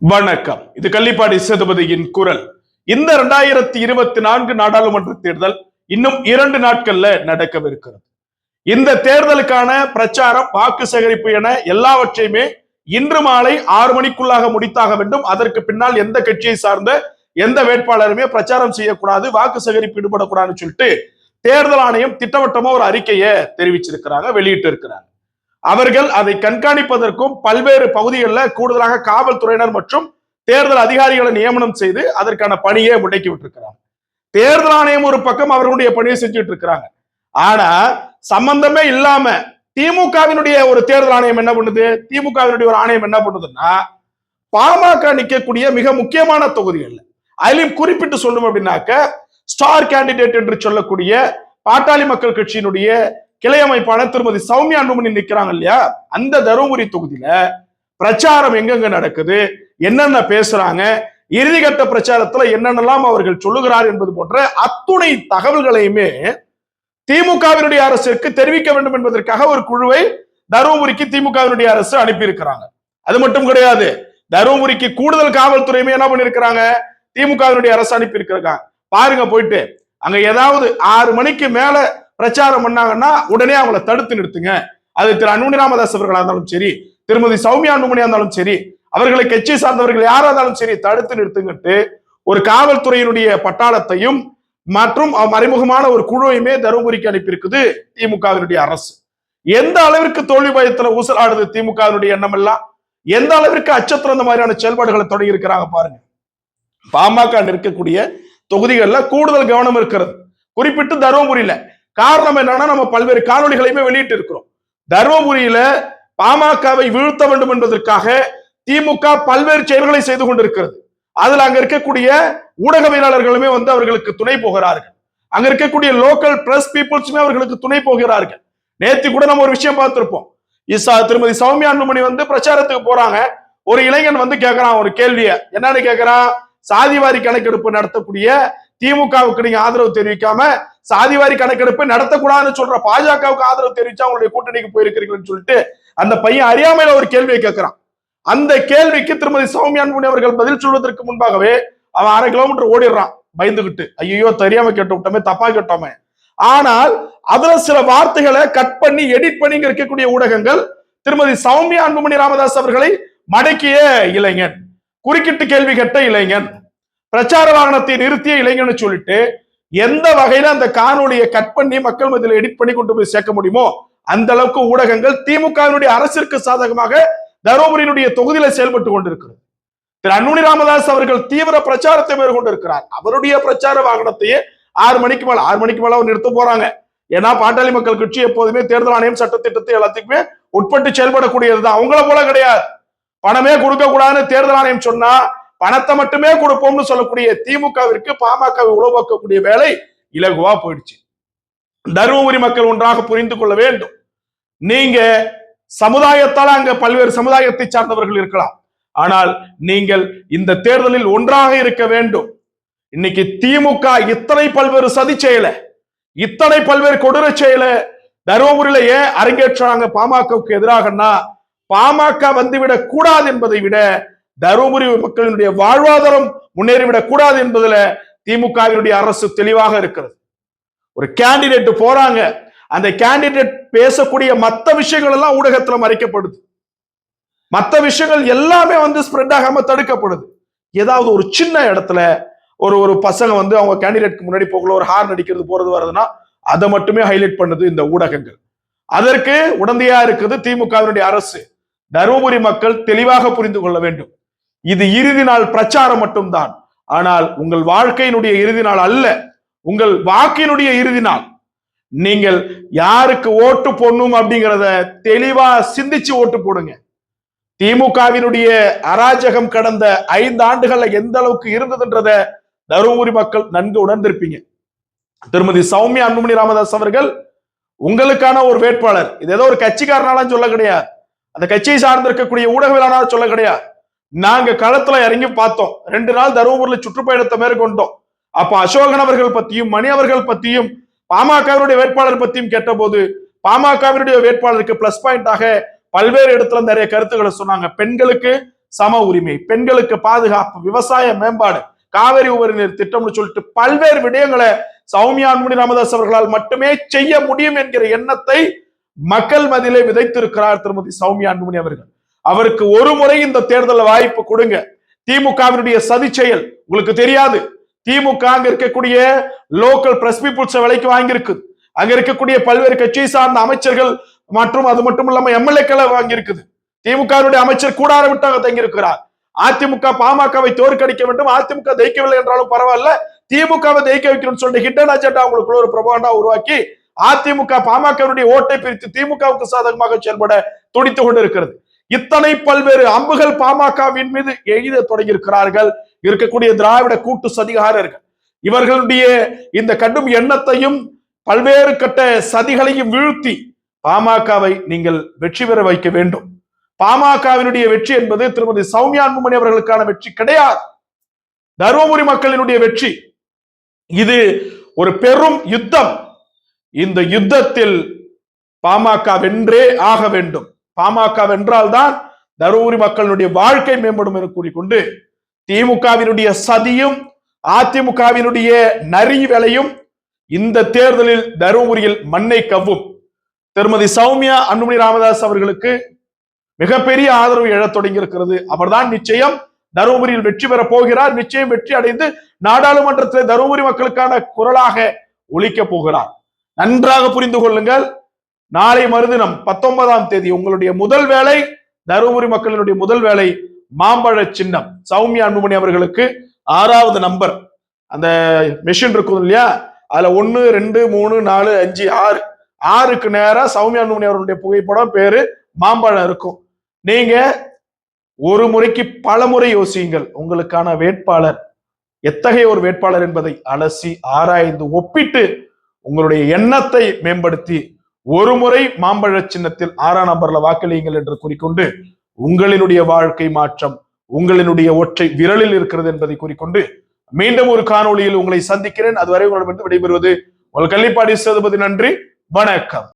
வணக்கம். இது கள்ளிப்பாடி சேதுபதியின் குரல். இந்த இரண்டாயிரத்தி இருபத்தி நான்கு நாடாளுமன்ற தேர்தல் இன்னும் இரண்டு நாட்கள்ல நடக்கவிருக்கிறது. இந்த தேர்தலுக்கான பிரச்சாரம் வாக்கு சேகரிப்பு என எல்லாவற்றையுமே இன்று மாலை ஆறு மணிக்குள்ளாக முடித்தாக வேண்டும். அதற்கு பின்னால் எந்த கட்சியை சார்ந்த எந்த வேட்பாளருமே பிரச்சாரம் செய்யக்கூடாது வாக்கு சேகரிப்பு ஈடுபடக்கூடாதுன்னு சொல்லிட்டு தேர்தல் ஆணையம் திட்டவட்டமா ஒரு அறிக்கையை தெரிவிச்சிருக்கிறாங்க வெளியிட்டு இருக்கிறாங்க அவர்கள் அதை கண்காணிப்பதற்கும் பல்வேறு பகுதிகளில் கூடுதலாக காவல்துறையினர் மற்றும் தேர்தல் அதிகாரிகளை நியமனம் செய்து அதற்கான பணியை முடக்கி விட்டுருக்கிறாங்க. தேர்தல் ஆணையம் ஒரு பக்கம் அவர்களுடைய பணியை செஞ்சுட்டு இருக்கிறாங்க. ஆனா சம்பந்தமே இல்லாம திமுகவினுடைய ஒரு தேர்தல் ஆணையம் என்ன பண்ணுது? திமுகவினுடைய ஒரு ஆணையம் என்ன பண்ணுதுன்னா பாமக நிற்கக்கூடிய மிக முக்கியமான தொகுதிகள். அதிலும் குறிப்பிட்டு சொல்லணும் அப்படின்னாக்க ஸ்டார் கேண்டிடேட் என்று சொல்லக்கூடிய பாட்டாளி மக்கள் கட்சியினுடைய கிளை அமைப்பாளர் திருமதி சௌமியா அன்புமணி நிற்கிறாங்க இல்லையா? அந்த தருமபுரி தொகுதியில பிரச்சாரம் எங்கெங்க நடக்குது? என்னென்ன பேசுறாங்க? இறுதிகட்ட பிரச்சாரத்துல என்னென்னலாம் அவர்கள் சொல்லுகிறார் என்பது போன்ற அத்துணை தகவல்களையுமே திமுகவினுடைய அரசிற்கு தெரிவிக்க வேண்டும் என்பதற்காக ஒரு குழுவை தருமபுரிக்கு திமுகவினுடைய அரசு அனுப்பியிருக்கிறாங்க. அது மட்டும் கிடையாது தருமபுரிக்கு கூடுதல் காவல்துறையுமே என்ன பண்ணிருக்கிறாங்க திமுகவினுடைய அரசு அனுப்பியிருக்கிறாங்க. பாருங்க போயிட்டு அங்க ஏதாவது ஆறு மணிக்கு மேல பிரச்சாரம் பண்ணாங்கன்னா உடனே அவங்களை தடுத்து நிறுத்துங்க. அது திரு அன்புமணி ராமதாஸ் அவர்களா இருந்தாலும் சரி திருமதி சௌமியா அன்புமணியா இருந்தாலும் சரி அவர்களை கட்சி சார்ந்தவர்கள் யாரா இருந்தாலும் சரி தடுத்து நிறுத்துங்கட்டு. ஒரு காவல்துறையினுடைய பட்டாளத்தையும் மற்றும் மறைமுகமான ஒரு குழுவையுமே தருமபுரிக்கு அனுப்பியிருக்குது திமுகவினுடைய அரசு. எந்த அளவிற்கு தோல்வி பயத்துல ஊசலாடுது திமுகவினுடைய எண்ணம் எல்லாம் எந்த அளவிற்கு அச்சத்துல அந்த மாதிரியான செயல்பாடுகளை தொடங்கி இருக்கிறாங்க பாருங்க. பாமக இருக்கக்கூடிய தொகுதிகளில் கூடுதல் கவனம் இருக்கிறது. குறிப்பிட்டு தருமபுரியில காரணம் என்னன்னா நம்ம பல்வேறு காணொலிகளையுமே வெளியிட்டு இருக்கிறோம் தருமபுரியில பாமகவை வீழ்த்த வேண்டும் என்பதற்காக திமுக பல்வேறு செயல்களை செய்து கொண்டிருக்கிறது. அதுல அங்க இருக்கக்கூடிய ஊடகவியலாளர்களுமே வந்து அவர்களுக்கு துணை போகிறார்கள். அங்க இருக்கக்கூடிய லோக்கல் பிரஸ் பீப்புள்ஸுமே அவர்களுக்கு துணை போகிறார்கள். நேத்து கூட நம்ம ஒரு விஷயம் பார்த்திருப்போம். இசா திருமதி சௌமியா அன்புமணி வந்து பிரச்சாரத்துக்கு போறாங்க. ஒரு இளைஞன் வந்து கேட்கறான் ஒரு கேள்விய. என்னன்னு கேட்கறான் சாதிவாரி கணக்கெடுப்பு நடத்தக்கூடிய திமுகவுக்கு நீங்க ஆதரவு தெரிவிக்காம சாதிவாரி கணக்கெடுப்பு நடத்தக்கூடாதுன்னு சொல்ற பாஜகவுக்கு ஆதரவு தெரிவிச்சா அவங்களுடைய கூட்டணிக்கு போயிருக்கிறீங்கன்னு சொல்லிட்டு அந்த பையன் அறியாமையில ஒரு கேள்வியை கேட்கிறான். அந்த கேள்விக்கு திருமதி சௌமியா அவர்கள் பதில் சொல்வதற்கு முன்பாகவே அவன் அரை கிலோமீட்டர் ஓடிடுறான். பயந்துகிட்டு. ஐயோ தெரியாம கேட்டு விட்டோமே தப்பா கேட்டோமே. ஆனால் அதுல சில வார்த்தைகளை கட் பண்ணி எடிட் பண்ணி இங்க இருக்கக்கூடிய ஊடகங்கள் திருமதி சௌமியா அன்புமணி ராமதாஸ் அவர்களை மடக்கிய இளைஞன். குறுக்கிட்டு கேள்வி கேட்ட இளைஞன். பிரச்சார வாகனத்தை நிறுத்திய இளைஞன் சொல்லிட்டு எந்த வகையில அந்த காணொலியை கட் பண்ணி மக்கள் மத்தியில் எடிட் பண்ணி கொண்டு போய் சேர்க்க முடியுமோ அந்த அளவுக்கு ஊடகங்கள் திமுகவினுடைய அரசிற்கு சாதகமாக தருமபுரியினுடைய தொகுதியில செயல்பட்டு கொண்டிருக்கிறது. திரு அன்புமணி ராமதாஸ் அவர்கள் தீவிர பிரச்சாரத்தை மேற்கொண்டிருக்கிறார். அவருடைய பிரச்சார வாகனத்தையே ஆறு மணிக்கு மேல ஆறு மணிக்கு மேல அவர் நிறுத்த போறாங்க. ஏன்னா பாட்டாளி மக்கள் கட்சி எப்போதுமே தேர்தல் ஆணையம் சட்டத்திட்டத்தை எல்லாத்துக்குமே உட்பட்டு செயல்படக்கூடியதுதான். அவங்கள போல கிடையாது. பணமே கொடுக்க கூடாதுன்னு தேர்தல் ஆணையம் சொன்னா பணத்தை மட்டுமே கொடுப்போம்னு சொல்லக்கூடிய திமுகவிற்கு பாமகவை உழவாக்கக்கூடிய வேலை இலகுவா போயிடுச்சு. தருமபுரி மக்கள் ஒன்றாக புரிந்து கொள்ள வேண்டும். நீங்க சமுதாயத்தால் அங்க பல்வேறு சமுதாயத்தை சார்ந்தவர்கள் இருக்கலாம். ஆனால் நீங்கள் இந்த தேர்தலில் ஒன்றாக இருக்க வேண்டும். இன்னைக்கு திமுக இத்தனை பல்வேறு சதி செயல இத்தனை பல்வேறு கொடூர செயல தருமபுரியிலேயே அரங்கேற்றாங்க பாமகவுக்கு எதிராகன்னா பாமக வந்துவிடக் கூடாது என்பதை விட தருமபுரி மக்களினுடைய வாழ்வாதாரம் முன்னேறிவிடக் கூடாது என்பதுல திமுகவினுடைய அரசு தெளிவாக இருக்கிறது. ஒரு கேண்டிடேட் போறாங்க. அந்த கேண்டிடேட் பேசக்கூடிய மற்ற விஷயங்கள் எல்லாம் ஊடகத்துல மறைக்கப்படுது. மற்ற விஷயங்கள் எல்லாமே வந்து ஸ்ப்ரெட் ஆகாம தடுக்கப்படுது. ஏதாவது ஒரு சின்ன இடத்துல ஒரு ஒரு பசங்க வந்து அவங்க கேண்டிடேட்க்கு முன்னாடி போகல ஒரு ஹார்ன் அடிக்கிறது போறது வருதுன்னா அதை மட்டுமே ஹைலைட் பண்ணுது இந்த ஊடகங்கள். அதற்கு உடந்தையா இருக்குது திமுகவினுடைய அரசு. தருமபுரி மக்கள் தெளிவாக புரிந்து கொள்ள வேண்டும். இது இறுதி நாள் பிரச்சாரம் மட்டும்தான். ஆனால் உங்கள் வாழ்க்கையினுடைய இறுதி நாள் அல்ல உங்கள் வாக்கினுடைய இறுதி நாள். நீங்கள் யாருக்கு ஓட்டு போடணும் அப்படிங்கிறத தெளிவா சிந்திச்சு ஓட்டு போடுங்க. திமுகவினுடைய அராஜகம் கடந்த ஐந்து ஆண்டுகள்ல எந்த அளவுக்கு இருந்ததுன்றத தருமபுரி மக்கள் நன்கு உணர்ந்திருப்பீங்க. திருமதி சௌமியா அன்புமணி ராமதாஸ் அவர்கள் உங்களுக்கான ஒரு வேட்பாளர். இது ஏதோ ஒரு கட்சிக்காரனாலும் சொல்ல கிடையாது. அந்த கட்சியை சார்ந்திருக்கக்கூடிய ஊடகவியலாளர் சொல்ல கிடையாது. நாங்க களத்துல இறங்கி பார்த்தோம். ரெண்டு நாள் தருமபுரியில சுற்றுப்பயணத்தை மேற்கொண்டோம். அப்ப அசோகன் அவர்கள் பத்தியும் மணி அவர்கள் பத்தியும் பாமகவினுடைய வேட்பாளர் பத்தியும் கேட்டபோது பாமகவினுடைய வேட்பாளருக்கு பிளஸ் பாயிண்டாக பல்வேறு இடத்துல நிறைய கருத்துக்களை சொன்னாங்க. பெண்களுக்கு சம உரிமை பெண்களுக்கு பாதுகாப்பு விவசாய மேம்பாடு காவிரி உபரிநீர் திட்டம்னு சொல்லிட்டு பல்வேறு விடயங்களை சௌமியா அன்புமணி ராமதாஸ் அவர்களால் மட்டுமே செய்ய முடியும் என்கிற எண்ணத்தை மக்கள் மதியிலே விதைத்திருக்கிறார் திருமதி சௌமியா அன்புமணி அவர்கள். அவருக்கு ஒரு முறை இந்த தேர்தல் வாய்ப்பு கொடுங்க. திமுகவினுடைய சதி செயல் உங்களுக்கு தெரியாது. திமுக அங்க இருக்கக்கூடிய லோக்கல் பிரஸ் பீப்புள்ஸ் விலைக்கு வாங்கியிருக்கு. அங்க இருக்கக்கூடிய பல்வேறு கட்சியை சார்ந்த அமைச்சர்கள் மற்றும் அது மட்டும் இல்லாம எம்எல்ஏக்களை வாங்கியிருக்குது. திமுகவினுடைய அமைச்சர் கூடார விட்டாங்க தங்கியிருக்கிறார். அதிமுக பாமகவை தோற்கடிக்க வேண்டும். அதிமுக ஜெயிக்கவில்லை என்றாலும் பரவாயில்ல. திமுகவை ஜெயிக்க வைக்கணும்னு சொல்லிட்டு ஹிட்டன் அஜெண்டா உங்களுக்குள்ள ஒரு பிரபாண்டா உருவாக்கி அதிமுக பாமகவினுடைய ஓட்டை பிரித்து திமுகவுக்கு சாதகமாக செயல்பட துணித்து கொண்டு இருக்கிறது இத்தனை பல்வேறு அம்புகள் பாமகவின் மீது எய்த தொடங்கி இருக்கிறார்கள் இருக்கக்கூடிய திராவிட கூட்டு சதிகாரர்கள் இவர்களுடைய இந்த கடும் எண்ணத்தையும் பல்வேறு கட்ட சதிகளையும் வீழ்த்தி பாமகவை நீங்கள் வெற்றி பெற வைக்க வேண்டும். பாமகவினுடைய வெற்றி என்பது திருமதி சௌமியா அன்புமணி அவர்களுக்கான வெற்றி கிடையாது. தருமபுரி மக்களினுடைய வெற்றி. இது ஒரு பெரும் யுத்தம். இந்த யுத்தத்தில் பாமக வென்றே ஆக வேண்டும். பாமக வென்றால்தான் தருமபுரி மக்களுடைய வாழ்க்கை மேம்படும் என கூறிக்கொண்டு திமுகவினுடைய சதியும் அதிமுகவினுடைய நரி வேலையும் இந்த தேர்தலில் தருமபுரியில் மண்ணை கவ்வும். திருமதி சௌமியா அன்புமணி ராமதாஸ் அவர்களுக்கு மிகப்பெரிய ஆதரவு எழத் தொடங்கி இருக்கிறது அவர்தான் நிச்சயம் தருமபுரியில் வெற்றி பெற போகிறார். நிச்சயம் வெற்றி அடைந்து நாடாளுமன்றத்தில் தருமபுரி மக்களுக்கான குரலாக ஒழிக்கப் போகிறார். நன்றாக புரிந்து கொள்ளுங்கள். நாளை மறுதினம் பத்தொன்பதாம் தேதி உங்களுடைய முதல் வேலை தருமபுரி மக்களினுடைய முதல் வேலை மாம்பழ சின்னம். சௌமியா அன்புமணி அவர்களுக்கு ஆறாவது நம்பர். அந்த மெஷின் இருக்கும் இல்லையா? அதுல ஒன்னு ரெண்டு மூணு நாலு அஞ்சு ஆறு. ஆறுக்கு நேரா சௌமியா அன்புமணி அவர்களுடைய புகைப்படம் பேரு மாம்பழம் இருக்கும். நீங்க ஒரு முறைக்கு பல முறை யோசியுங்கள். உங்களுக்கான வேட்பாளர் எத்தகைய ஒரு வேட்பாளர் என்பதை அலசி ஆராய்ந்து ஒப்பிட்டு உங்களுடைய எண்ணத்தை மேம்படுத்தி ஒரு முறை மாம்பழ சின்னத்தில் ஆறாம் நம்பர்ல வாக்களியுங்கள் என்று கூறிக்கொண்டு உங்களினுடைய வாழ்க்கை மாற்றம் உங்களினுடைய ஒற்றை விரலில் இருக்கிறது என்பதை கூறிக்கொண்டு மீண்டும் ஒரு காணொளியில் உங்களை சந்திக்கிறேன். அதுவரை உங்களிடமிருந்து விடைபெறுவது உங்கள் கள்ளிப்பாடி சேதுபதி. நன்றி. வணக்கம்.